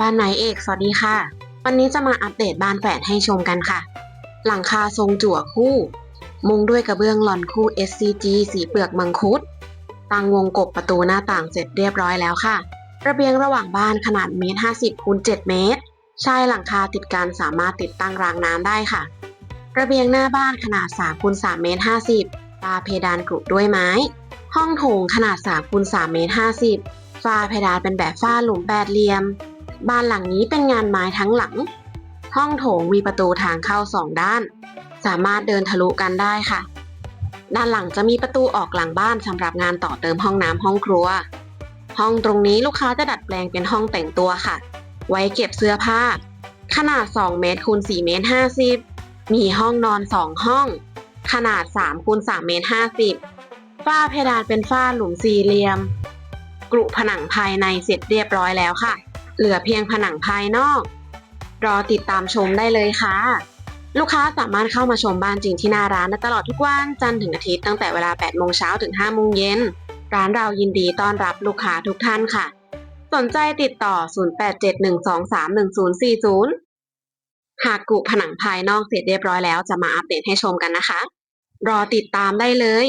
บ้านไหนเอกสวัสดีค่ะ วันนี้จะมาอัปเดตบ้านแฝดให้ชมกันค่ะ หลังคาทรงจั่วคู่ มุงด้วยกระเบื้องลอนคู่ SCG สีเปลือกมังคุดตั้งวงกบประตูหน้าต่างเสร็จเรียบร้อยแล้วค่ะ ระเบียงระหว่างบ้านขนาดเมตร50คูณ7เมตรชายหลังคาติดกันสามารถติดตั้งรางน้ำได้ค่ะ ระเบียงหน้าบ้านขนาด3คูณ3เมตร50ตาเพดานกรุด้วยไม้ ห้องโถงขนาด3คูณ3เมตร50ฝ้าเพดานเป็นแบบฝ้าหลุมแปดเหลี่ยม บ้านหลังนี้เป็นงานไม้ทั้งหลัง ห้องโถงมีประตูทางเข้าสองด้าน สามารถเดินทะลุกันได้ค่ะ ด้านหลังจะมีประตูออกหลังบ้านสำหรับงานต่อเติมห้องน้ำห้องครัว ห้องตรงนี้ลูกค้าจะดัดแปลงเป็นห้องแต่งตัวค่ะ ไว้เก็บเสื้อผ้า ขนาด 2 เมตรคูณ4เมตร50 มีห้องนอน 2 ห้อง ขนาด3คูณ3เมตร50ฝ้าเพดานเป็นฝ้าหลุมสี่เหลี่ยมกรุผนังภายในเสร็จเรียบร้อยแล้วค่ะ เหลือเพียงผนังภายนอก รอติดตามชมได้เลยค่ะ ลูกค้าสามารถเข้ามาชมบ้านจริงที่หน้าร้านได้ตลอดทุกวันจันทร์ถึงอาทิตย์ตั้งแต่เวลา 8 โมงเช้าถึง 5 โมงเย็น ร้านเรายินดีต้อนรับลูกค้าทุกท่านค่ะ สนใจติดต่อ 0871231040 หากกุผนังภายนอกเสร็จเรียบร้อยแล้วจะมาอัปเดตให้ชมกันนะคะ รอติดตามได้เลย